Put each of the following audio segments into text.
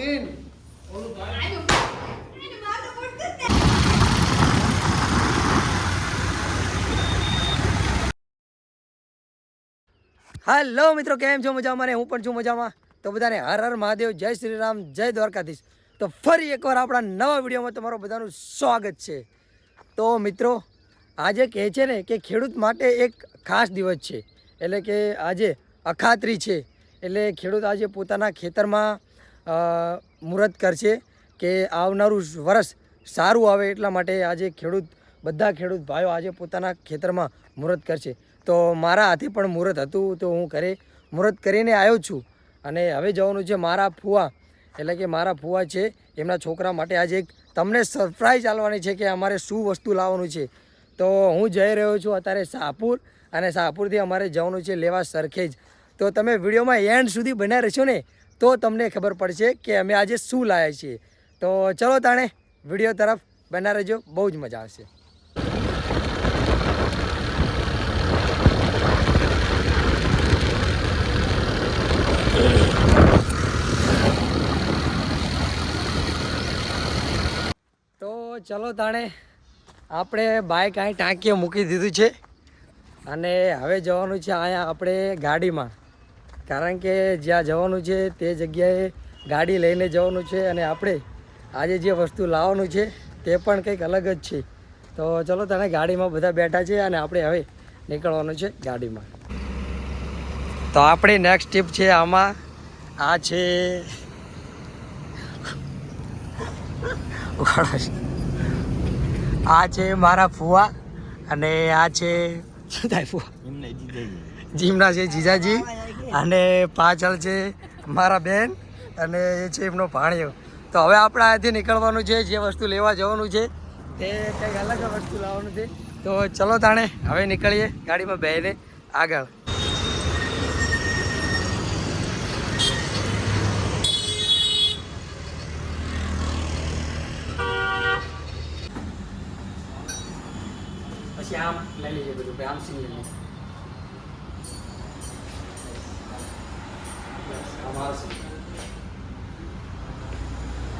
तीन હાલો મિત્રો, કેમ છો? મજામાં ને? હું પણ છું મજામાં. તો બધાને હર હર મહાદેવ, જય શ્રી રામ, જય દ્વારકાધીશ. તો ફરી એકવાર આપણા નવા વિડીયોમાં તમારું બધાનું સ્વાગત છે. તો મિત્રો, આજે કહે છે ને કે ખેડૂત માટે એક ખાસ દિવસ છે. એટલે કે આજે અખાત્રી છે. એટલે ખેડૂત આજે પોતાના ખેતરમાં મુહૂર્ત કરશે કે આવનારું વરસ સારું આવે એટલા માટે આજે ખેડૂત, બધા ખેડૂત ભાઈઓ આજે પોતાના ખેતરમાં મુહૂર્ત કરશે. તો મારા હાથે પણ મુહૂર્ત હતું તો હું ઘરે મુહૂર્ત કરીને આવ્યો છું. અને હવે જવાનું છે મારા ફુવા. એટલે કે મારા ફુવા છે, એમના છોકરા માટે આજે એક તમને સરપ્રાઈઝ આલવાની છે કે અમારે શું વસ્તુ લાવવાનું છે. તો હું જઈ રહ્યો છું અત્યારે શાહપુર અને શાહપુરથી અમારે જવાનું છે લેવા સરખેજ. તો તમે વિડીયોમાં એન્ડ સુધી બન્યા રહેશો ને? તો તમને ખબર પડશે કે અમે આજે શું લાવ્યા છીએ. તો ચલો તાણે વીડિયો તરફ બના રહેજો, બહુ જ મજા આવશે. તો ચલો તાણે આપણે બાઇક અહીં ટાંકીએ મૂકી દીધું છે. અને હવે જવાનું છે અહીંયા આપણે ગાડીમાં. કારણ કે જ્યાં જવાનું છે તે જગ્યાએ ગાડી લઈને જવાનું છે અને આપણે આજે જે વસ્તુ લાવવાનું છે તે પણ કંઈક અલગ જ છે. તો ચલો તને ગાડીમાં બધા બેઠા છે અને આપણે હવે નીકળવાનું છે ગાડીમાં. તો આપણી નેક્સ્ટ ટીપ છે આમાં. આ છે ઉખાડો આ છે મારા ફુવા અને આ છે શું થાય ફુવા? જીમના છે જીજાજી. અને પાછળ છે મારા બેન અને એ છે એમનો ભાણિયો. તો હવે આપણે અહીંથી નીકળવાનું છે, જે વસ્તુ લેવા જવાનું છે, તે કંઈક અલગ વસ્તુ લાવવાનું છે. તો ચલો તાણે, હવે નીકળીએ ગાડીમાં બેહીને આગળ. પછી આમ લઈ લઈએ બધું આમ સીન લઈ લઈએ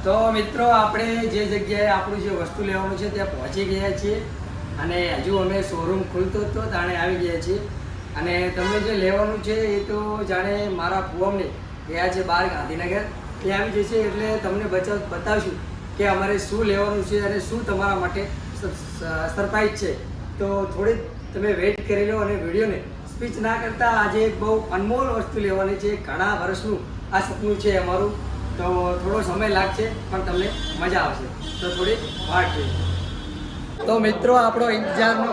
તો મિત્રો, આપણે જે જગ્યાએ આપણું જે વસ્તુ લેવાનું છે ત્યાં પહોંચી ગયા છીએ અને હજુ અમે શોરૂમ ખુલતો હતો તાણે આવી ગયા છીએ. અને તમને જે લેવાનું છે એ તો જાણે મારા ફોમને ગયા છે બહાર ગાંધીનગર. એ આવી જશે એટલે તમને બચાવ બતાવશું કે અમારે શું લેવાનું છે અને શું તમારા માટે સરપ્રાઈઝ છે. તો થોડી તમે વેઇટ કરી લો અને વિડીયોને સ્પીચ ના કરતા આજે એક બહુ અનમોલ વસ્તુ લેવાની છે. ઘણા વર્ષનું આ સપનું છે અમારું. તો થોડો સમય લાગશે, પણ તમને મજા આવશે. તો થોડી વાટ જોઈએ. તો મિત્રો, આપણો ઇંતજારનો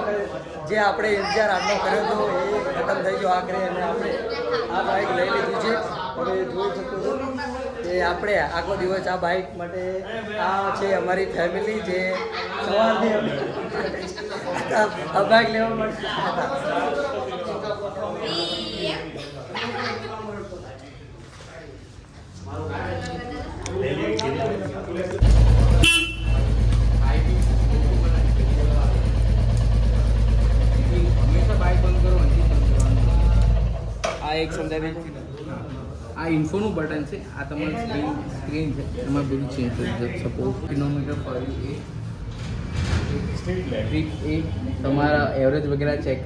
જે આપણે ઇંતજાર આજનો કર્યો હતો, એ ખતમ થઈ ગયો આખરે. અને આપણે આ બાઇક લઈ લીધું છે. હવે જોઈ શકો છો કે આપણે આખો દિવસ આ બાઇક માટે આ છે અમારી ફેમિલી જે સવારથી આ બાઇક લેવા માટે એક સંદર્ભ આ ઇન્ફોનું બટન છે. આ તમારી સ્ક્રીન છે. એમાં બધું ચેન્જ થઈ જશે. સપોઝ કિલોમીટર પર એ ટ્રીપ એ તમારા એવરેજ વગેરે ચેક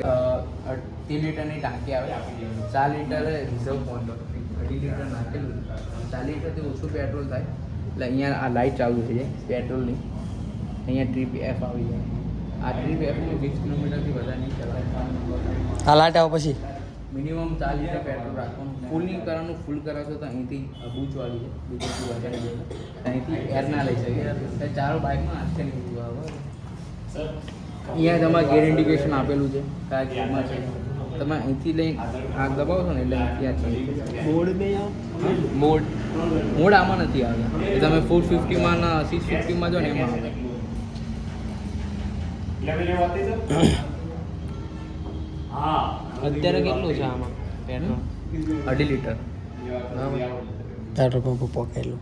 અઢી લીટરની ટાંકી આવે? ચાર લીટર રિઝર્વ પોઈન્ટ અઢી લીટર નાખેલું. ચાર લીટરથી ઓછું પેટ્રોલ થાય. એટલે અહીંયા આ લાઇટ ચાલુ થઈ જાય પેટ્રોલની અહીંયા ટ્રીપ એફ આવી જાય. આ ટ્રીપ એફનું વીસ કિલોમીટરથી વધારે નહીં ચલાવવાનું આ લાઇટ આવે પછી. મિનિમમ ચાર લીટર પેટ્રોલ રાખવાનું. ફૂલની કરવાનું ફૂલ કરાવશો તો અહીંથી બૂચવાળી છે. બીજી વધારે જાય અહીંથી એર ના લઈ શકે. ચારો બાઇકમાં હાથે લીધું. આવે અહીંયા તમારે ગેર ઇન્ડિકેશન આપેલું છે કયા ગેરમાં છે. તમે અહીંથી લઈ હાથ દબાવશો ને એટલે અહીંથી બોર્ડ મોડ. મોડ આમાં નથી આવે. એ તમે ફોર ફિફ્ટીમાં ના સિક્સ ફિફ્ટીમાં જો ને એમાં આવે. અત્યારે કેટલું છે આમાં? પેટ્રોલ? અઢી લીટર. પેટ્રોલ પંપ પકાયેલું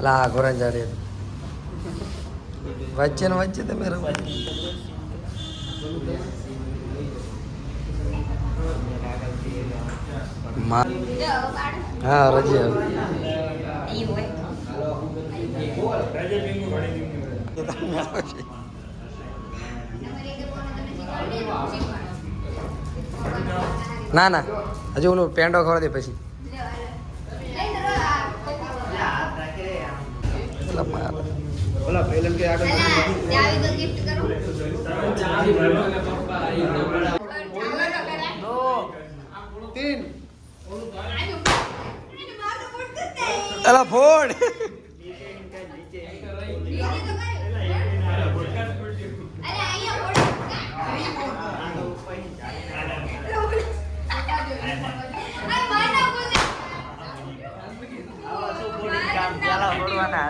લા ગોરંજારી વચ્ચે ને વચ્ચે તમે રહો મા હા રજી આવે ના ના. હજુ ઓલું પેન્ડો ખવડાવી દે પછી. માર. ઓલા પહેલા કે આગળ એલા ફોડ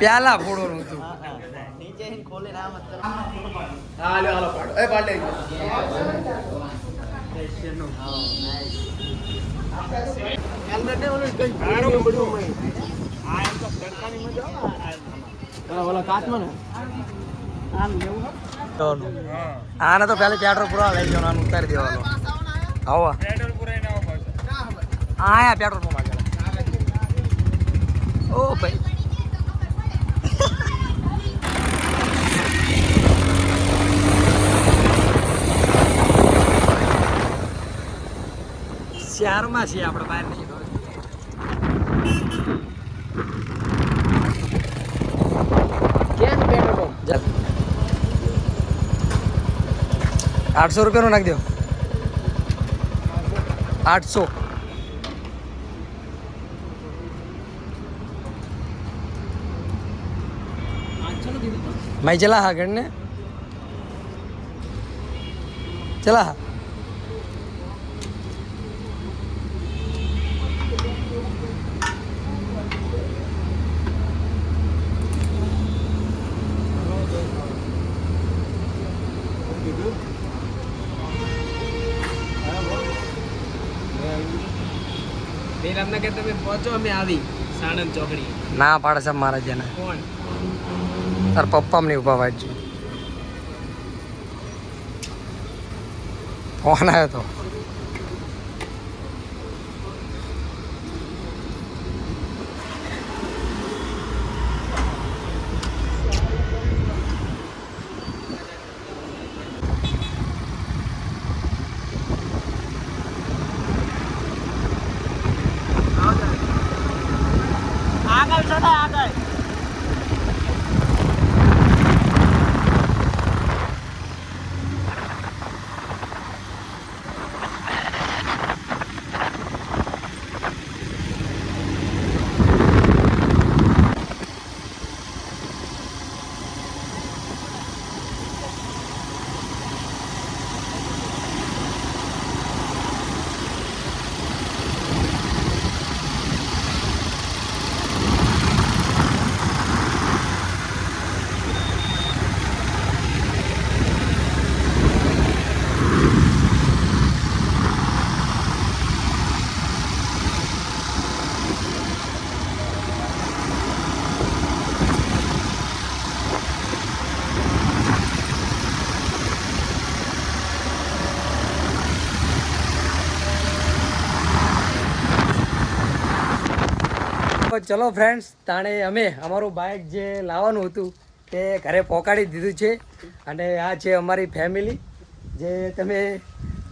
પ્યાલા ફોડવાનું હતું. આને તો પહેલે પેટ્રોલ પૂરા લઈ જવાનું ઉતારી દેવાનો. આવો. આયા પેટ્રોલ પંપ આગળ ઓ ભાઈ. શહેરમાં છીએ આપણે બહાર નહીં આઠસો રૂપિયાનું નાખી દો. આઠસો. ચલા હા બેરામના કે તમે પહોંચો અમે આવી. સાણંદ ચોકડી. ના પાડે સાહેબ મારા જેને. કોણ? તાર પપ્પા નહીં ઊભા વાંચજો. ફોન આવ્યો તો આગળ ચડા આગળ તો ચલો ફ્રેન્ડ્સ તાણે અમે અમારું બાઇક જે લાવવાનું હતું તે ઘરે પહોંચાડી દીધું છે. અને આ છે અમારી ફેમિલી જે તમે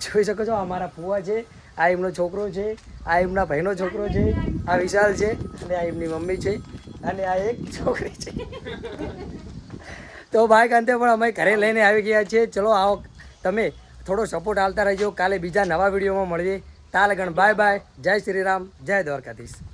જોઈ શકો છો અમારા ફુવા છે, આ એમનો છોકરો છે, આ એમના ભાઈનો છોકરો છે, આ વિશાલ છે, અને આ એમની મમ્મી છે, અને આ એક છોકરી છે. તો બાઇક અંતે પણ અમે ઘરે લઈને આવી ગયા છીએ. ચલો આવો, તમે થોડો સપોર્ટ આલતા રહેજો. કાલે બીજા નવા વિડીયોમાં મળીએ. તાલગણ બાય બાય જય શ્રી રામ. જય દ્વારકાધીશ.